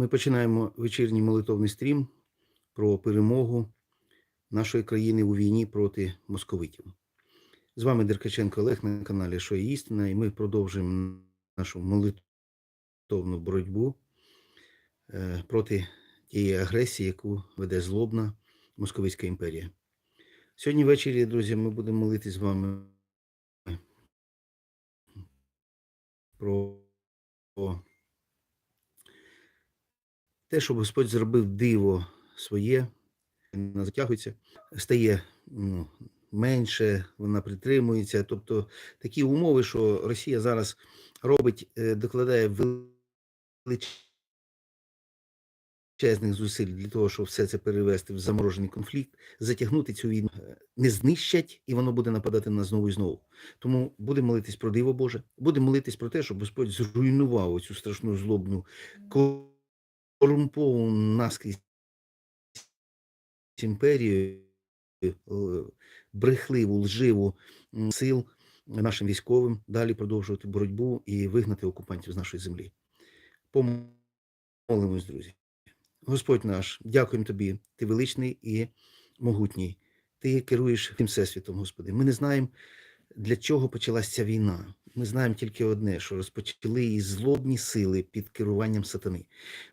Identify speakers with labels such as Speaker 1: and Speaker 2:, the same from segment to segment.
Speaker 1: Ми починаємо вечірній молитовний стрім про перемогу нашої країни у війні проти московитів. З вами Деркаченко Олег на каналі Що є істина, і ми продовжуємо нашу молитовну боротьбу е, проти тієї агресії, яку веде злобна Московицька імперія. Сьогодні ввечері, друзі, ми будемо молитись з вами про те, що Господь зробив диво своє, вона затягується, стає ну, менше, вона притримується. Тобто такі умови, що Росія зараз робить, е, докладає величезних зусиль для того, щоб все це перевести в заморожений конфлікт, затягнути цю війну, е, не знищать, і воно буде нападати на знову і знову. Тому будемо молитись про диво Боже, будемо молитись про те, щоб Господь зруйнував цю страшну злобну корумповану наскрізь імперію, е, брехливу, лживу сил нашим військовим далі продовжувати боротьбу і вигнати окупантів з нашої землі. Помолимось, друзі. Господь наш, дякуємо тобі, ти величний і могутній. Ти керуєш тим всесвітом, Господи. Ми не знаємо, для чого почалася ця війна. Ми знаємо тільки одне, що розпочали її злобні сили під керуванням сатани.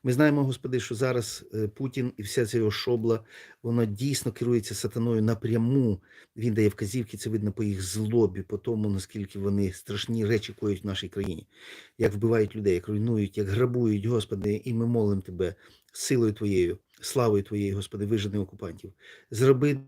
Speaker 1: Ми знаємо, Господи, що зараз е, Путін і вся ця його шобла, воно дійсно керується сатаною напряму. Він дає вказівки, це видно по їх злобі, по тому, наскільки вони страшні речі коють в нашій країні, як вбивають людей, як руйнують, як грабують, Господи, і ми молимо Тебе силою Твоєю, славою Твоєю, Господи, вижени окупантів. Зроби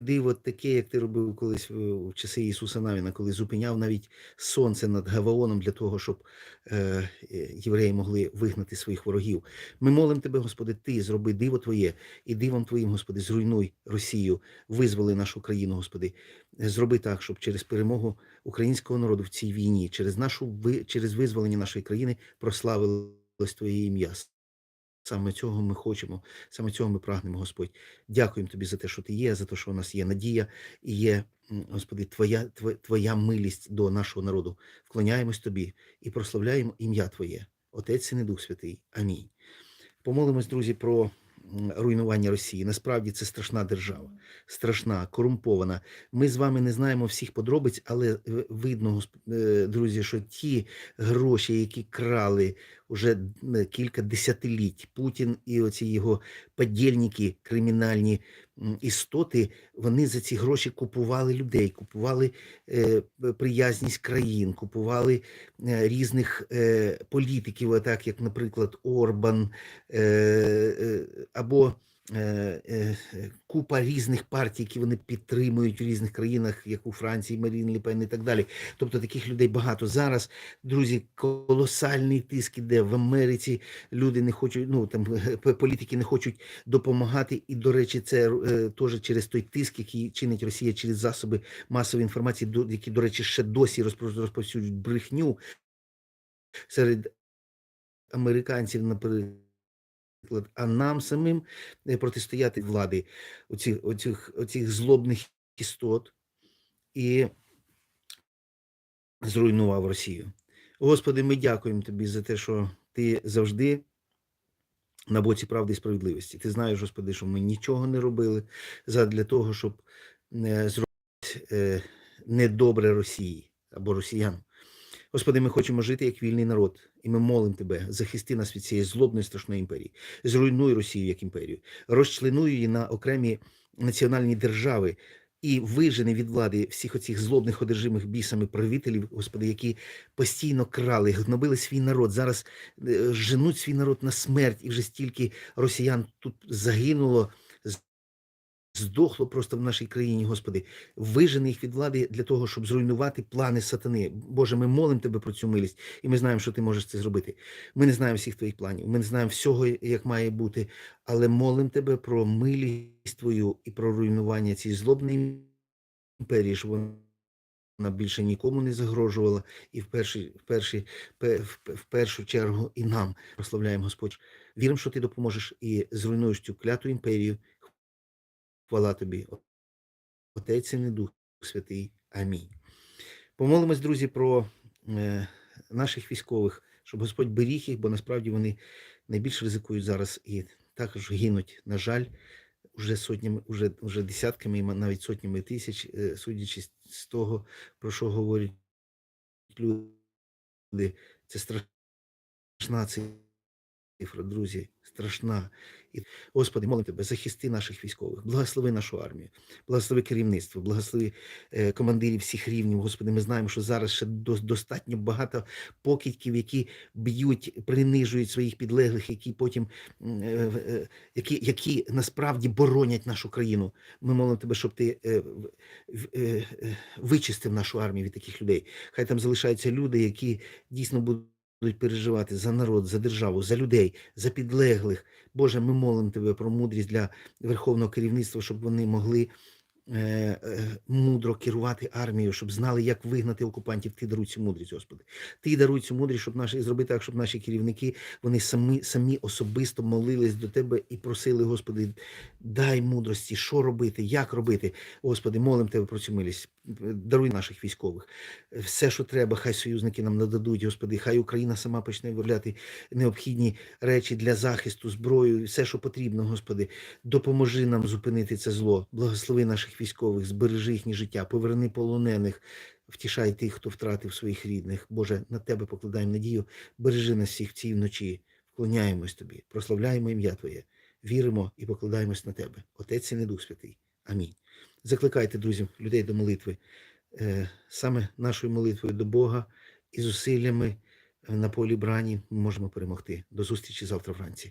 Speaker 1: диво таке, як ти робив колись в часи Ісуса Навіна, коли зупиняв навіть сонце над Гаваоном для того, щоб е, євреї могли вигнати своїх ворогів. Ми молимо тебе, Господи, Ти зроби диво Твоє і дивом Твоїм, Господи, зруйнуй Росію, визволи нашу країну, Господи. Зроби так, щоб через перемогу українського народу в цій війні, через нашу через визволення нашої країни прославилось Твоє ім'я. Саме цього ми хочемо, саме цього ми прагнемо, Господь. Дякуємо Тобі за те, що ти є, за те, що у нас є надія і є, Господи, Твоя Твоя милість до нашого народу. Вклоняємось Тобі і прославляємо ім'я Твоє, Отець і Дух Святий. Амінь. Помолимось, друзі, про руйнування Росії. Насправді це страшна держава, страшна, корумпована. Ми з вами не знаємо всіх подробиць, але видно, е, друзі, що ті гроші, які крали вже кілька десятиліть, Путін і оці його подільники кримінальні істоти, вони за ці гроші купували людей, купували е, приязність країн, купували е, різних е, політиків, так як, наприклад, Орбан або купа різних партій, які вони підтримують в різних країнах, як у Франції, Марін Ліпен і так далі. Тобто таких людей багато. Зараз, друзі, колосальний тиск іде в Америці. Люди не хочуть, ну там політики не хочуть допомагати. І, до речі, це е, теж через той тиск, який чинить Росія через засоби масової інформації, які, до речі, ще досі розповсюджують брехню серед американців, наприклад а нам самим е, протистояти влади оцих, оцих, оцих злобних істот і зруйнував Росію. Господи, ми дякуємо Тобі за те, що Ти завжди на боці правди і справедливості. Ти знаєш, Господи, що ми нічого не робили для того, щоб зробити е, недобре Росії або росіянам. Господи, ми хочемо жити як вільний народ, і ми молимо Тебе, захисти нас від цієї злобної страшної імперії, зруйнуй Росію як імперію, розчленуй її на окремі національні держави і вижени від влади всіх оцих злобних одержимих бісами правителів, Господи, які постійно крали, гнобили свій народ. Зараз е, женуть свій народ на смерть, і вже стільки росіян тут загинуло здохло просто в нашій країні, Господи, вижени їх від влади для того, щоб зруйнувати плани сатани. Боже, ми молимо Тебе про цю милість, і ми знаємо, що ти можеш це зробити. Ми не знаємо всіх твоїх планів, ми не знаємо всього, як має бути, але молимо Тебе про милість Твою і про руйнування цієї злобної імперії, щоб вона більше нікому не загрожувала, і в перші, в, перші, в першу чергу і нам прославляємо Господь. Віримо, що ти допоможеш і зруйнуєш цю кляту імперію. Хвала тобі, Отець і не Дух Святий. Амінь. Помолимось, друзі, про е, наших військових, щоб Господь беріг їх, бо насправді вони найбільш ризикують зараз і також гинуть, на жаль, уже сотнями, уже, уже десятками, і навіть сотнями тисяч, е, судячи з того, про що говорять люди. Це страшна цифра, друзі, страшна. І, Господи, молимо Тебе, захисти наших військових, благослови нашу армію, благослови керівництво, благослови е, командирів всіх рівнів. Господи, ми знаємо, що зараз ще до- достатньо багато покидьків, які б'ють, принижують своїх підлеглих, які потім е, е, які, які насправді боронять нашу країну. Ми молимо Тебе, щоб ти е, е, е, вичистив нашу армію від таких людей. Хай там залишаються люди, які дійсно будуть переживати за народ, за державу, за людей, за підлеглих. Боже, ми молимо Тебе про мудрість для верховного керівництва, щоб вони могли е, е, мудро керувати армією, щоб знали, як вигнати окупантів. Ти даруй цю мудрість, Господи. Ти даруй цю мудрість, щоб наші зробити так, щоб наші керівники вони самі самі особисто молились до Тебе і просили, Господи, дай мудрості, що робити, як робити. Господи, молимо Тебе про цю милість. Даруй наших військових. Все, що треба, хай союзники нам нададуть, Господи, хай Україна сама почне виробляти необхідні речі для захисту, зброю, все, що потрібно, Господи. Допоможи нам зупинити це зло. Благослови наших військових, збережи їхнє життя, поверни полонених, втішай тих, хто втратив своїх рідних. Боже, на Тебе покладаємо надію. Бережи нас всіх в цій вночі. Вклоняємось Тобі, прославляємо ім'я Твоє, віримо і покладаємось на Тебе. Отець і не Дух Святий. Амінь. Закликайте, друзі, людей до молитви. Е, Саме нашою молитвою до Бога і зусиллями е, на полі брані ми можемо перемогти. До зустрічі завтра вранці.